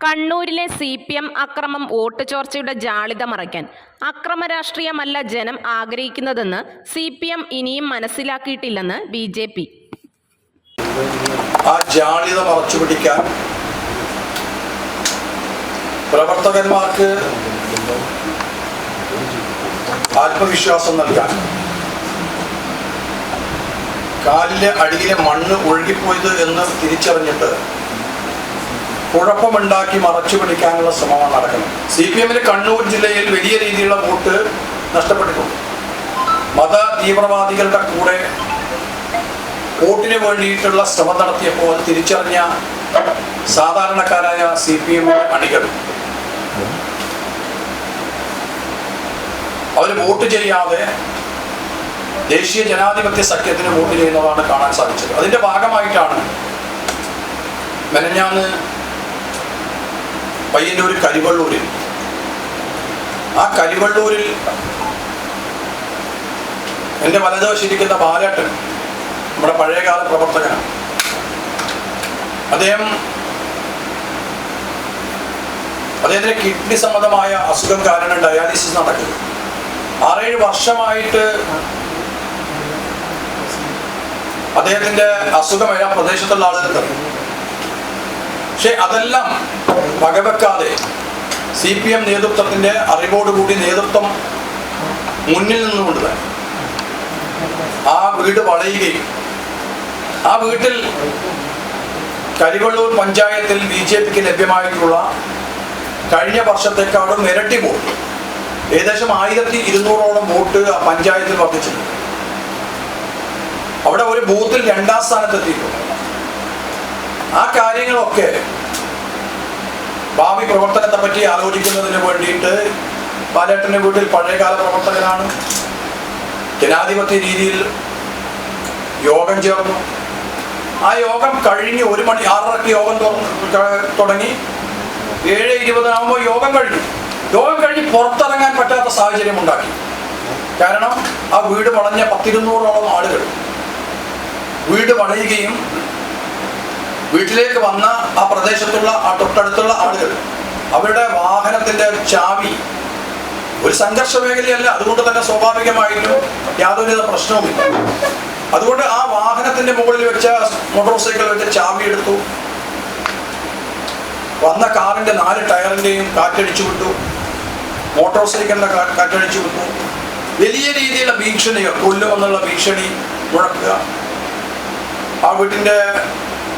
കണ്ണൂരിലെ C P M അക്രമം vote ചോർച്ചയുടെ ജാളിത മറയ്ക്കാൻ. അക്രമ രാഷ്ട്രീയമല്ല ജനം ആഗ്രഹിക്കുന്നതെന്ന് സി പി എം ഇനിയും മനസ്സിലാക്കിയിട്ടില്ലെന്ന് ബി ജെ പി. ആ ജാളിത മറച്ചു പിടിക്കാൻ പ്രവർത്തകന്മാർക്ക് ആത്മവിശ്വാസം നൽകാൻ. കാലിലെ അടിയിലെ മണ്ണ് ഒഴുകിപ്പോയത് എന്ന് തിരിച്ചറിഞ്ഞിട്ട് കുഴപ്പമുണ്ടാക്കി മറച്ചു പിടിക്കാനുള്ള ശ്രമമാണ് നടക്കുന്നത്. സി പി എമ്മിന് കണ്ണൂർ ജില്ലയിൽ വലിയ രീതിയിലുള്ള വോട്ട് നഷ്ടപ്പെട്ടിട്ടുണ്ട്. മത തീവ്രവാദികളുടെ കൂടെ വോട്ടിന് വേണ്ടിയിട്ടുള്ള ശ്രമം നടത്തിയപ്പോൾ അത് തിരിച്ചറിഞ്ഞ സാധാരണക്കാരായ സി പി എം അണികൾ അവർ വോട്ട് ചെയ്യാതെ ദേശീയ ജനാധിപത്യ സഖ്യത്തിന് വോട്ട് ചെയ്യുന്നതാണ് കാണാൻ സാധിച്ചത്. അതിന്റെ ഭാഗമായിട്ടാണ് മെനഞ്ഞാന്ന് പയ്യന്നൂർ കരിവള്ളൂരിൽ. ആ കരിവള്ളൂരിൽ എന്റെ വലതുവശിരിക്കുന്ന ബാലേട്ടൻ നമ്മുടെ പഴയകാല പ്രവർത്തകനാണ്. അദ്ദേഹം അദ്ദേഹത്തിന് കിഡ്നി സംബന്ധമായ അസുഖം കാരണം ഡയാലിസിസ് നടക്കുന്നു. ആറേഴ് വർഷമായിട്ട് അദ്ദേഹത്തിന്റെ അസുഖം ആ പ്രദേശത്തുള്ള ആളുകൾക്ക് പക്ഷെ അതെല്ലാം വകവെക്കാതെ സി പി എം നേതൃത്വത്തിന്റെ അറിവോടുകൂടി നേതൃത്വം മുന്നിൽ നിന്നുകൊണ്ട് തന്നെ ആ വീട് വളയുകയും ആ വീട്ടിൽ കരിവള്ളൂർ പഞ്ചായത്തിൽ ബി ജെ പിക്ക് ലഭ്യമായിട്ടുള്ള കഴിഞ്ഞ വർഷത്തെക്കാളും ഇരട്ടി വോട്ട്. ഏകദേശം ആയിരത്തി ഇരുന്നൂറോളം വോട്ട് ആ പഞ്ചായത്തിൽ വർദ്ധിച്ചിട്ടുണ്ട്. അവിടെ ഒരു ബൂത്തിൽ രണ്ടാം സ്ഥാനത്തെത്തിയിട്ടുണ്ട്. ആ കാര്യങ്ങളൊക്കെ ഭാവി പ്രവർത്തനത്തെ പറ്റി ആലോചിക്കുന്നതിന് വേണ്ടിയിട്ട് ബാലേട്ടന്റെ വീട്ടിൽ പഴയകാല പ്രവർത്തകനാണ്. ജനാധിപത്യ രീതിയിൽ യോഗം ചേർന്നു. ആ യോഗം കഴിഞ്ഞ് ഒരു മണി ആറരക്ക് യോഗം തുടങ്ങി. ഏഴ് ഇരുപതിനാകുമ്പോൾ യോഗം കഴിഞ്ഞു. യോഗം കഴിഞ്ഞ് പുറത്തിറങ്ങാൻ പറ്റാത്ത സാഹചര്യം ഉണ്ടാക്കി. കാരണം ആ വീട് വളഞ്ഞ പത്തിരുന്നൂറോളം ആളുകൾ വീട് വളയുകയും വീട്ടിലേക്ക് വന്ന ആ പ്രദേശത്തുള്ള ആ തൊട്ടടുത്തുള്ള ആളുകൾ അവരുടെ വാഹനത്തിന്റെ ചാവി ഒരു സംഘർഷ മേഖലയല്ല അതുകൊണ്ട് തന്നെ സ്വാഭാവികമായിട്ടും യാതൊരുവിധ പ്രശ്നവുമില്ല. അതുകൊണ്ട് ആ വാഹനത്തിന്റെ മുകളിൽ വെച്ച മോട്ടോർ സൈക്കിൾ വെച്ച ചാവി എടുത്തു. വന്ന കാറിന്റെ നാല് ടയറിന്റെയും കാറ്റടിച്ചു വിട്ടു. മോട്ടോർ സൈക്കിളിന്റെ കാറ്റടിച്ചു വിട്ടു. വലിയ രീതിയിലുള്ള ഭീഷണികൾ കൊല്ലുമെന്നുള്ള ഭീഷണി മുഴക്കുക. ആ വീട്ടിന്റെ